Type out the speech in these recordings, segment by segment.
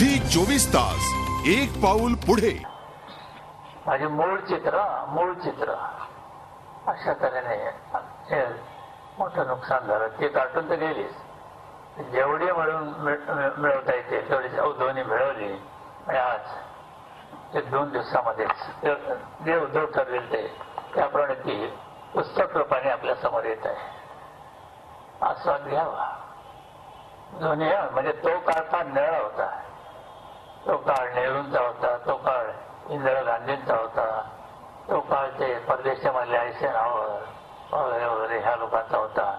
Zee चोवीस तास एक पाऊल पुढे. माझे मूळ चित्र मूळ चित्र. अशा तऱ्हेने मोठं नुकसान झालं. ते काढून तर गेलीच. जेवढी मिळून मिळवता येते तेवढी दोन्ही मिळवली. आणि आज एक दोन दिवसामध्येच जे उद्धव ठरवेल ते त्याप्रमाणे ती पुस्तक रूपाने आपल्यासमोर येत आहे. आस्वाद घ्यावा. दोन्ही म्हणजे तो काळ फार निळा होता. तो काळ नेहरूंचा होता तो काळ इंदिरा गांधींचा होता तो काळ ते परदेशामधले आयसेनावर वगैरे वगैरे ह्या लोकांचा होता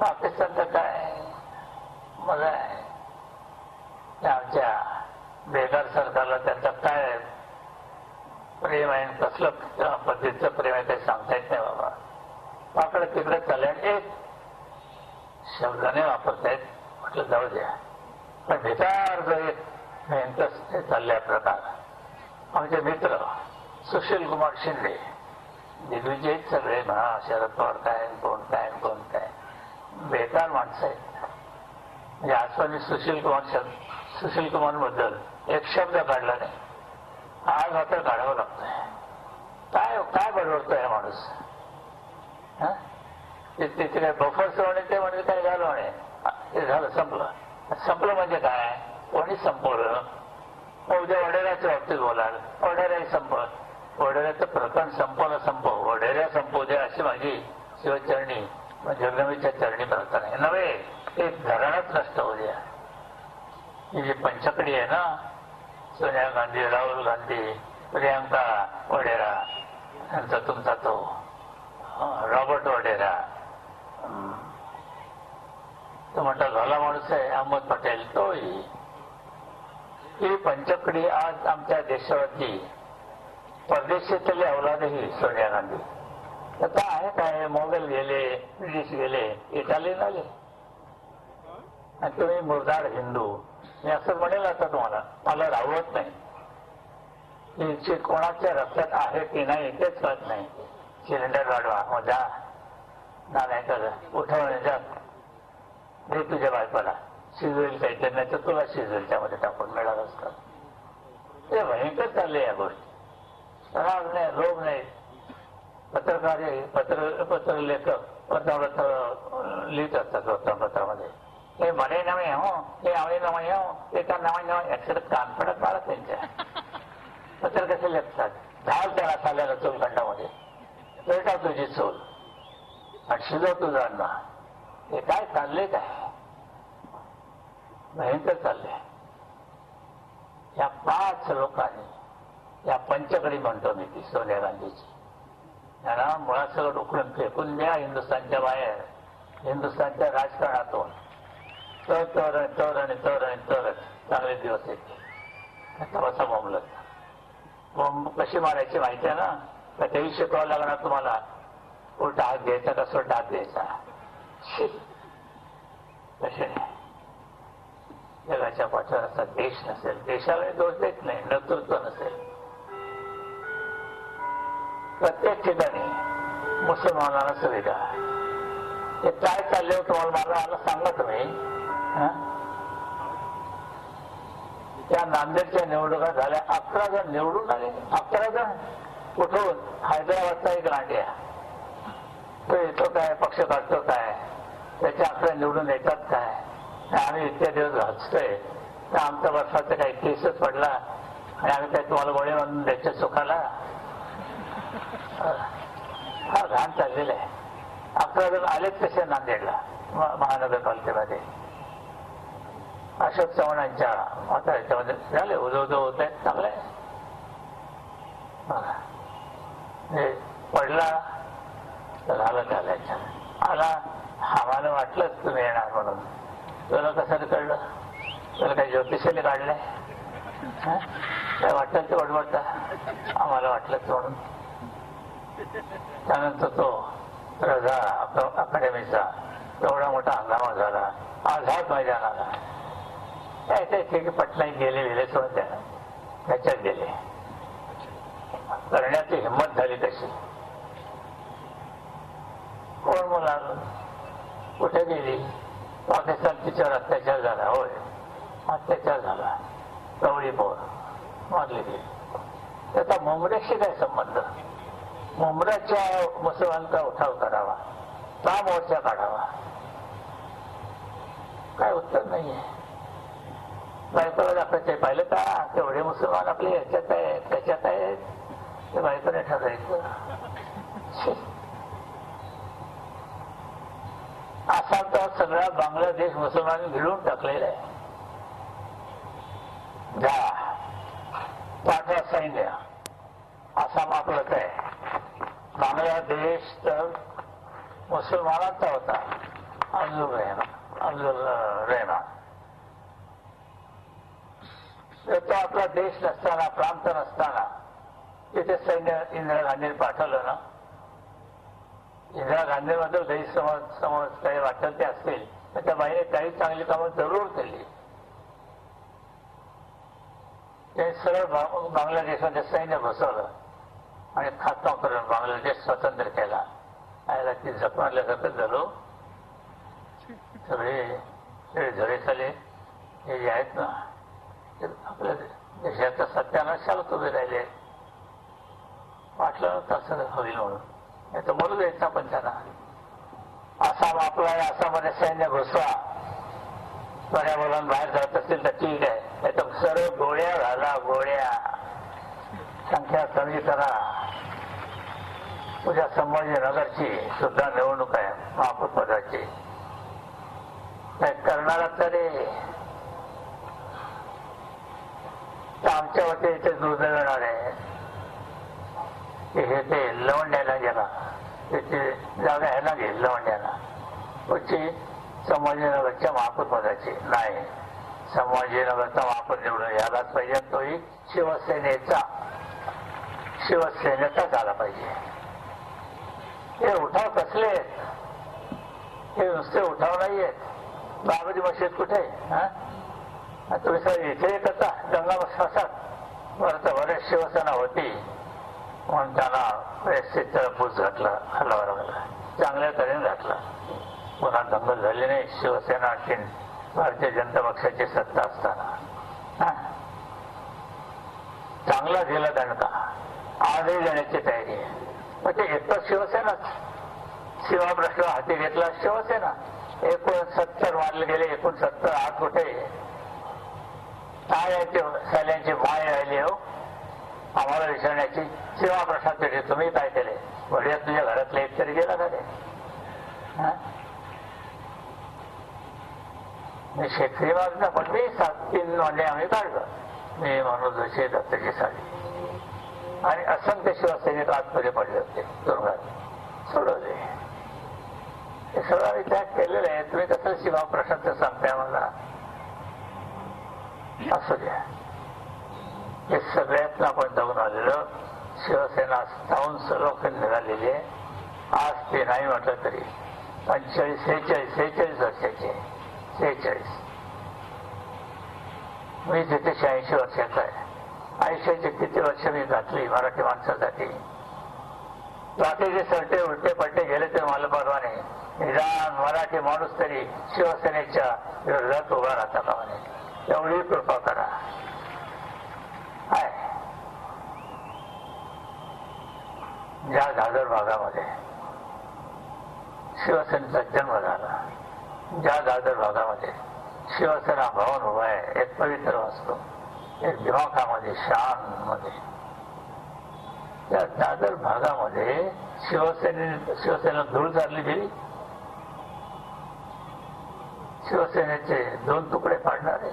पाकिस्तानचं काय? मला आमच्या बेकार सरकारला त्यांचा काय प्रेम आहे? कसलं पद्धतीचं प्रेम आहे काही सांगता येत नाही बाबा. पाकडे तिकडे चालले एक शब्दाने वापरतायत म्हटलं जाऊ द्या. पण भिकार जो एक भयंकर प्रकार. आमचे मित्र सुशील कुमार शिंदे दिग्विजय सगळे म्हणा शरद पवार काय कोण काय कोण काय बेकार माणसं आहेत. म्हणजे आजपर्यंत मी सुशील कुमार शब्द सुशील कुमारबद्दल एक शब्द काढला नाही. आज मात्र काढावं लागतोय. काय काय बडवडतोय माणूस? हा? ते तिथे काय बफर सोडणे ते म्हणजे काय झालं म्हणे? ते झालं संपलं. संपलं म्हणजे काय? कोणी संपवलं उद्या वडेऱ्याच्या बाबतीत बोलाल. वडेऱ्याही संप वडेऱ्याचं प्रकरण संपवलं संपव. वडेऱ्या संपवू दे अशी माझी शिवचरणी जगनवीच्या चरणी प्रार्थना आहे. नव्हे एक घराणच नष्ट होऊ द्या. ही जी पंचकडी आहे ना सोनिया गांधी राहुल गांधी प्रियांका वडेरा यांचा तुमचा तो रॉबर्ट वडेरा. तो म्हणता झाला माणूस आहे अहमद पटेल. तोही ही पंचकडी आज आमच्या देशावरती परदेशातली अवलादही सोनिया गांधी आता आहे काय मोगल गेले ब्रिटिश गेले इटालियन आले आणि तुम्ही मुरदार हिंदू. मी असं म्हणेल आता तुम्हाला मला राहवत नाही. ही कोणाच्या रस्त्यात आहे की नाही तेच कळत नाही. सिलेंडर वाढवा मजा. ना नाही कर उठवण्याच्यात दे तुझ्या बायकोला. शिजवेल काहीतरी नाही तर तुला शिजवेल त्यामध्ये टाकून मिळणार असतं. ते भयंकर चालले या गोष्टी. राग नाही रोग नाही. पत्रकार पत्र पत्र लेखक वर्तमानपत्र लिहित असतात वर्तमानपत्रामध्ये हे म्हणे नव्हे हो हे आवळे नव्हे हो ते का नव्हे नव्हे अक्षर कान पडत मला त्यांच्या. पत्र कसे लेखतात? धाव त्याला चाललेला चोलखंडामध्ये पेटा तुझी चोल. आणि शिजव तुझा अन्न. हे काय चालले काय? भयंकर चालले या पाच लोकांनी या पंचकडी म्हणतो मी ती सोनिया गांधीची त्यांना मुळात सगळं उकडून फेकून द्या हिंदुस्थानच्या बाहेर. हिंदुस्थानच्या राजकारणातून. तर तर आणि तर आणि तर आणि तरच चांगले दिवस येते तसा बोंबलत बॉम्ब कशी मारायची माहिती आहे ना? का तेही शिकवावं लागणार तुम्हाला? उलटा हात द्यायचा का सोडा हात द्यायचा शी. कसे जगाच्या पाठीवर असा देश नसेल देशाला दोष देत नाही नेतृत्व नसेल. प्रत्येक ठिकाणी मुसलमानांना सुविधा ते काय चालले हो तुम्हाला मला आला सांगा तुम्ही त्या नांदेडच्या निवडणुका झाल्या अकरा जण निवडून आले अकरा जण कुठून हैदराबादचा एक रांड्या तो येतो काय पक्ष काढतो काय त्याच्या अकरा निवडून येतात काय? आम्ही इतक्या दिवस हसतोय तर आमचा वर्षाचा काही केसच पडला. आणि आम्ही काही तुम्हाला गोळी म्हणून द्यायच्या सुखाला. फार घाण चाललेलं आहे. अकरा आलेच कसे नांदेडला महानगरपालिकेमध्ये अशोक चव्हाणांच्या आता याच्यामध्ये झाले उजवजव होत आहेत चांगलं आहे. हे म्हणजे पडला तर झालं झालं आला आम्हाला वाटलंच तुम्ही येणार म्हणून. तुला कसं कळलं तुला काही ज्योतिषाने काढलंय काय वाटलं ते वडवडता आम्हाला वाटलं सोडून त्यानंतर तो रजा अकॅडमीचा एवढा मोठा हंगामा झाला आझाद मैदानाला. काय ते ठीक पटनाईक गेले गेले सोडून त्यानं त्याच्यात गेले. करण्याची हिंमत झाली तशी. कोण मुला कुठे गेली? पाकिस्तान तिच्यावर अत्याचार झाला होय. अत्याचार झाला. गवळी पोर मारली गेली. त्याचा मुंबऱ्याशी काय संबंध? मुंबऱ्याच्या मुसलमानचा उठाव करावा. का मोर्चा काढावा? काय उत्तर नाहीये. बायकोला दाखवायचे पाहिलं का? तेवढे मुसलमान आपले याच्यात आहेत त्याच्यात आहेत. ते बायकोने ठरायचं छी. सगळा बांगलादेश मुसलमानी गिळून टाकलेला आहे. जा. पाठवा सैन्य. असा मापलत आहे. बांगलादेश तर मुसलमानांचा होता. अब्दुल रेहमान. अब्दुल रेहमान. तो आपला देश नसताना प्रांत नसताना तिथे सैन्य इंदिरा गांधीने पाठवलं ना इंदिरा गांधीबद्दल समाज समाज काही वाटत ते असतील तर त्या बाईने काही चांगली कामं जरूर केली. ते सरळ बांगलादेशमध्ये सैन्य बसवलं आणि खात्मा करून बांगलादेश स्वतंत्र केला. आयला ती जखमारल्यासारखं झालो. सगळे सगळे चाले. हे जे आहेत ना ते आपल्या देशाचा सत्यानाशाला उभे राहिले. वाटलं तसं होईल म्हणून. नाही तर बोलू ना पण त्यांना असा आपला आहे आसाममध्ये सैन्य घुसवा. पर्यावरण बाहेर जात असतील तर ठीक आहे. नाही तर सर्व गोळ्या घाला गोळ्या. संख्या कमी करा. उद्या संभाजीनगरची सुद्धा निवडणूक आहे महापौर पदाची. काय करणारा तरी. तर आमच्या वतीने इथे दुर्दैव येणार आहे. हे ते लवंड्याला गेला त्याची जागा ह्याला घे लवंड्याला पुढची संभाजीनगरच्या महापौर पदाची नाही संभाजीनगरचा महापूर निवडून यायलाच पाहिजे तोही शिवसेनेचा शिवसेनेचा आला पाहिजे हे उठाव कसले आहेत हे नुसते उठाव नाही आहेत बाबरी मशीद कुठे हा तुम्ही सर इथे करता गंगा श्वासात बरं तर बरेच शिवसेना होती म्हणून त्यांना व्यवस्थित पूज घातला हलवा चांगल्या तऱ्हेने घातला. पुन्हा दंगल झाली नाही. शिवसेना आणखी भारतीय जनता पक्षाची सत्ता असताना. चांगला दिला दणका आजही देण्याची तयारी आहे. म्हणजे एकच शिवसेनाच. शिवा प्रश्न हाती घेतला शिवसेना. एकूण सत्तर मारले गेले एकूण सत्तर आठ कुठे काय याची सैन्यांची माय राहिली हो. आम्हाला विचारण्याची सेवा प्रश्नात पेटी तुम्ही काय केले? वडिया तुझ्या घरातले एक तरी गेला का ते? मी शेतकरी मागणं पण मी सात तीन वांडे आम्ही काढलं. मी म्हणून जोशी दत्तची साडी. आणि असंख्य शिवसैनिक आतमध्ये पडले होते दुर्गात सोडवले. हे सगळा विचार केलेला आहे. तुम्ही कसं शिवा प्रशांत सांगताय मला असू दे. हे सगळ्यातनं आपण जाऊन आलेलं. शिवसेना स्थावून सर्व निघालेली. आहे आज ते नाही म्हटलं तरी पंचेचाळीस सेहेचाळीस सेहेचाळीस वर्षाचे. सेहेचाळीस. मी तिथे शहाऐंशी वर्षाचा आहे. आयुष्याची किती वर्ष मी घातली मराठी माणसासाठी? बाकीचे सरटे उलटे पलटे गेले तर मला परवा नाही. निदान मराठी माणूस तरी शिवसेनेच्या विरोधात उभा राहता का म्हणे एवढी कृपा करा. ज्या दादर भागामध्ये शिवसेनेचा जन्म झाला. ज्या दादर भागामध्ये शिवसेना भवन उभा आहे एक पवित्र वाचतो एक दिमाखामध्ये शानमध्ये. त्या दादर भागामध्ये शिवसेने शिवसेना धूळ चालली गेली. शिवसेनेचे दोन तुकडे पाडणारे.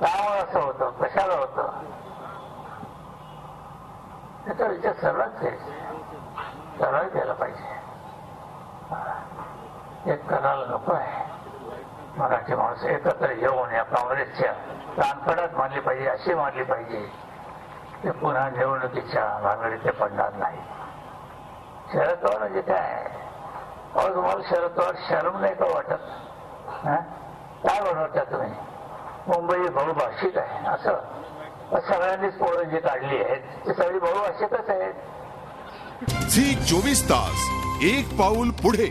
काय असं होतं कशाला होतं? त्याचा विचार सर्वांच द्यायचा सर्वांनी केला पाहिजे. एक करायला नको आहे. मराठी माणूस एकत्र येऊन या काँग्रेसच्या कानपडात मानली पाहिजे अशी मानली पाहिजे. ते पुन्हा निवडणुकीच्या भांगडीत ते पडणार नाही. शरद पवार म्हणजे काय? अहो तुम्हाला शरद पवार शरम नाही का वाटत? काय बनवता तुम्ही? मुंबई बहुभाषिक आहे असं. सगळ्यांनीच पोळं जी काढली आहेत ती सगळी बहुभाषिकच आहेत. झी चोवीस तास एक पाऊल पुढे.